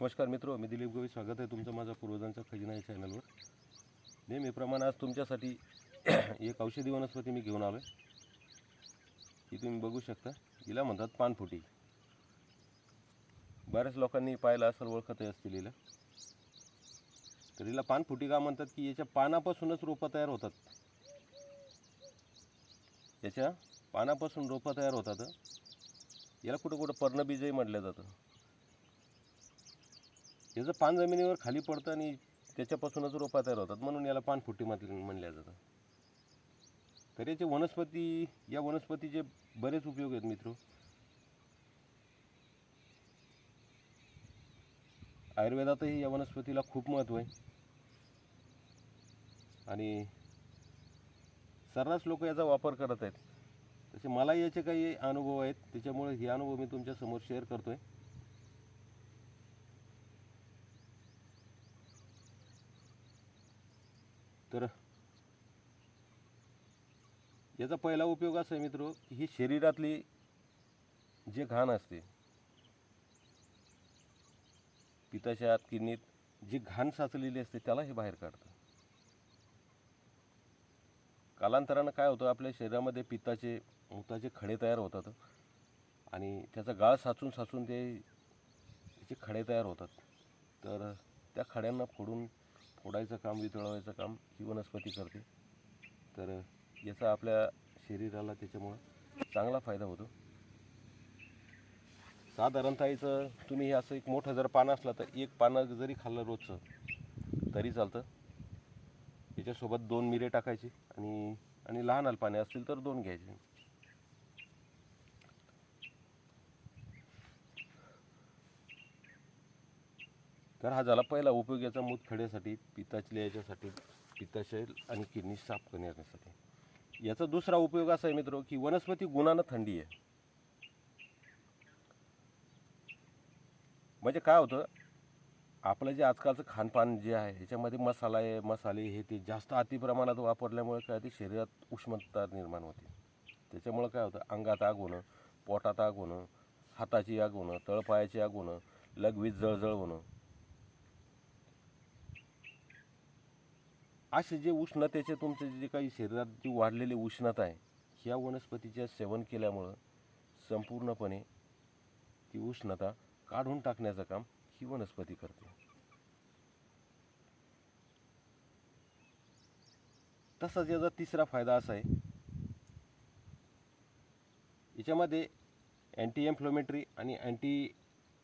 नमस्कार मित्र मी दिलीप गोवी स्वागत आहे तुमचं माझा पूर्वजांचा खजिना या चॅनलवर. नेहमीप्रमाणे आज तुमच्यासाठी एक औषधी वनस्पती मी घेऊन आलो आहे ही तुम्ही बघू शकता. हिला म्हणतात पानफुटी. बऱ्याच लोकांनी पाहिलं असेल ओळखतही असतील हिला तर हिला पानफुटी का म्हणतात की याच्या पानापासूनच रोपं तयार होतात. याच्या पानापासून रोपं तयार होतात. याला कुठं कुठं पर्णबीजही म्हटलं जातं. याचं पान जमिनीवर खाली पडतं आणि त्याच्यापासूनच रोपा तयार होतात. म्हणून याला पानफुटी म्हटलं म्हणल्या जातं. तर याचे वनस्पती या वनस्पतीचे बरेच उपयोग आहेत मित्र. आयुर्वेदातही या वनस्पतीला खूप महत्त्व आहे. आणि सर्रास लोक याचा वापर करत आहेत. तसे मला याचे काही अनुभव आहेत. त्याच्यामुळे हे अनुभव मी तुमच्यासमोर शेअर करतो आहे तर याचा पहिला उपयोग असा आहे मित्र की ही शरीरातली जे घाण असते पित्ताशयात किडनीत जी घाण साचलेली असते त्याला हे बाहेर काढतं. कालांतरानं काय होतं आपल्या शरीरामध्ये पित्ताचे मुताचे खडे तयार होतात आणि त्याचा गाळ साचून साचून ते त्याचे खडे तयार होतात. तर त्या खड्यांना फोडून फोडायचं काम वितळवायचं काम ही वनस्पती करते. तर याचा आपल्या शरीराला त्याच्यामुळं चांगला फायदा होतो. साधारणतः याचं तुम्ही हे असं एक मोठं जर पानं असलं तर एक पानं जरी खाल्लं रोजचं तरी चालतं. याच्यासोबत दोन मिरे टाकायचे आणि आणि लहान पाने असतील तर दोन घ्यायचे. तर हा झाला पहिला उपयोग याचा मूतखड्यासाठी पित्ताच्या याच्यासाठी पिताशय आणि किडनी साफ करण्यासाठी याचा दुसरा उपयोग असा आहे मित्र की वनस्पती गुणानं थंडी आहे. म्हणजे काय होतं? आपलं जे आजकालचं खानपान जे आहे याच्यामध्ये मसाला आहे मसाले हे ते जास्त अतिप्रमाणात वापरल्यामुळे काय ते शरीरात उष्णता निर्माण होते. त्याच्यामुळं काय होतं? अंगात आग होणं पोटात आग होणं हाताची आग होणं तळपायाची आग होणं लगवीत जळजळ होणं असे जे उष्णतेचे तुमचे जे काही शरीरात जी वाढलेली उष्णता आहे ह्या वनस्पतीच्या सेवन केल्यामुळं संपूर्णपणे ती उष्णता काढून टाकण्याचं काम ही वनस्पती करते. तसाच याचा तिसरा फायदा असा आहे याच्यामध्ये अँटी इन्फ्लोमेटरी आणि अँटी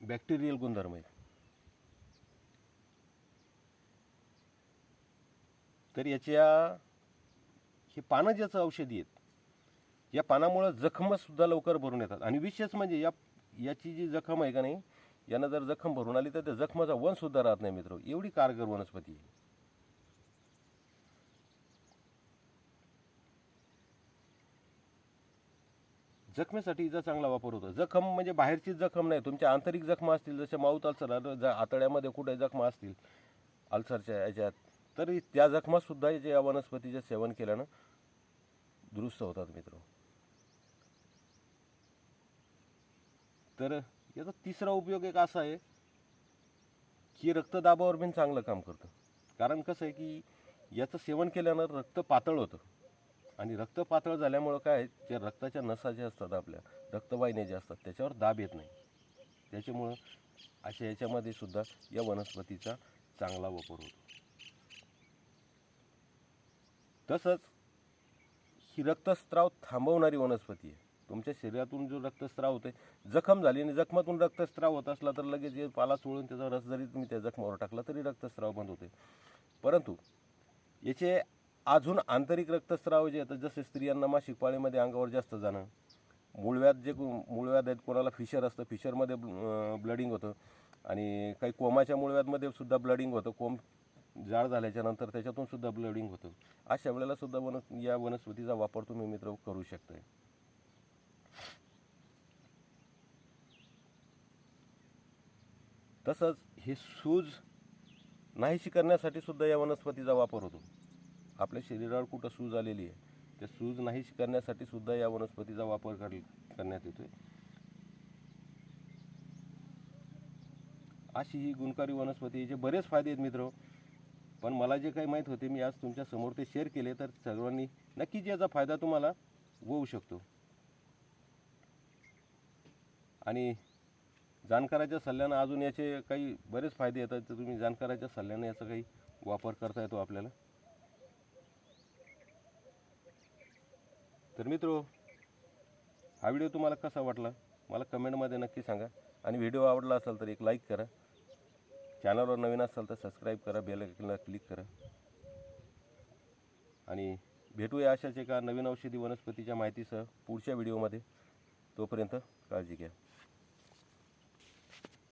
बॅक्टेरियल गुणधर्म आहेत. तर याच्या हे पानं ज्याचं औषधी आहेत या पानामुळं जखमसुद्धा लवकर भरून येतात. आणि विशेष म्हणजे या याची जी जखम आहे का नाही यानं जर जखम भरून आली तर त्या जखमाचा वनसुद्धा राहत नाही मित्र. एवढी कारगर वनस्पती आहे. जखमेसाठी हिचा चांगला वापर होतो. जखम म्हणजे बाहेरची जखम नाही. तुमच्या आंतरिक जखमा असतील जसे माऊथ अल्सर ज आतड्यामध्ये कुठे जखमा असतील अल्सरच्या याच्यात तरी त्या जखमासुद्धा जे या वनस्पतीचं सेवन केल्यानं दुरुस्त होतात मित्र. तर याचा तिसरा उपयोग एक असा आहे की रक्तदाबावर पण चांगलं काम करतं. कारण कसं आहे की याचं सेवन केल्यानं रक्त पातळ होतं. आणि रक्त पातळ झाल्यामुळं काय जे रक्ताच्या नसा ज्या असतात आपल्या रक्तवाहिन्या ज्या असतात त्याच्यावर दाब येत नाही. त्याच्यामुळं अशा याच्यामध्ये सुद्धा या वनस्पतीचा चांगला वापर होतो. तसंच ही रक्तस्राव थांबवणारी वनस्पती आहे. तुमच्या शरीरातून जो रक्तस्राव होते जखम झाली आणि जखमातून रक्तस्राव होत असला तर लगेच जे पाला सोडून त्याचा रस जरी तुम्ही त्या जखमावर टाकला तरी रक्तस्राव बंद होते परंतु याचे अजून आंतरिक रक्तस्राव जे येतात जसे स्त्रियांना मासिक पाळीमध्ये अंगावर जास्त जाणं मूळव्याध जे मूळव्याध आहेत कोणाला फिशर असतं फिशरमध्ये ब्लडिंग होतं आणि काही कोमाच्या मूळव्याधमध्ये सुद्धा ब्लडिंग होतं कोम जाड झाल्याच्यानंतर त्याच्यातून सुद्धा ब्लडिंग होतं. अशा वेळेला सुद्धा वन या वनस्पतीचा वापर तुम्ही मित्र करू शकता तसंच हे सूज नाहीशी करण्यासाठी सुद्धा या वनस्पतीचा वापर होतो. आपल्या शरीरावर कुठं सूज आलेली आहे त्या सूज नाहीशी करण्यासाठी सुद्धा या वनस्पतीचा वापर कर करण्यात येतोय. अशी ही गुणकारी वनस्पती याचे बरेच फायदे आहेत मित्र. पण मला जे काही माहीत होते मी आज तुमच्यासमोर ते शेअर केले तर सर्वांनी नक्कीच याचा फायदा तुम्हाला होऊ शकतो. आणि जाणकाराच्या सल्ल्यानं अजून याचे काही बरेच फायदे येतात तर तुम्ही जाणकाराच्या सल्ल्यानं याचा काही वापर करता येतो आपल्याला. तर मित्रो हा व्हिडिओ तुम्हाला कसा वाटला? मला कमेंटमध्ये नक्की सांगा. आणि व्हिडिओ आवडला असेल तर एक लाईक करा. चॅनलवर नवीन असाल तर सबस्क्राईब करा बेल क्लिक करा. आणि भेटूया अशाच एका नवीन औषधी वनस्पतीच्या माहितीसह पुढच्या व्हिडिओमध्ये तोपर्यंत काळजी घ्या.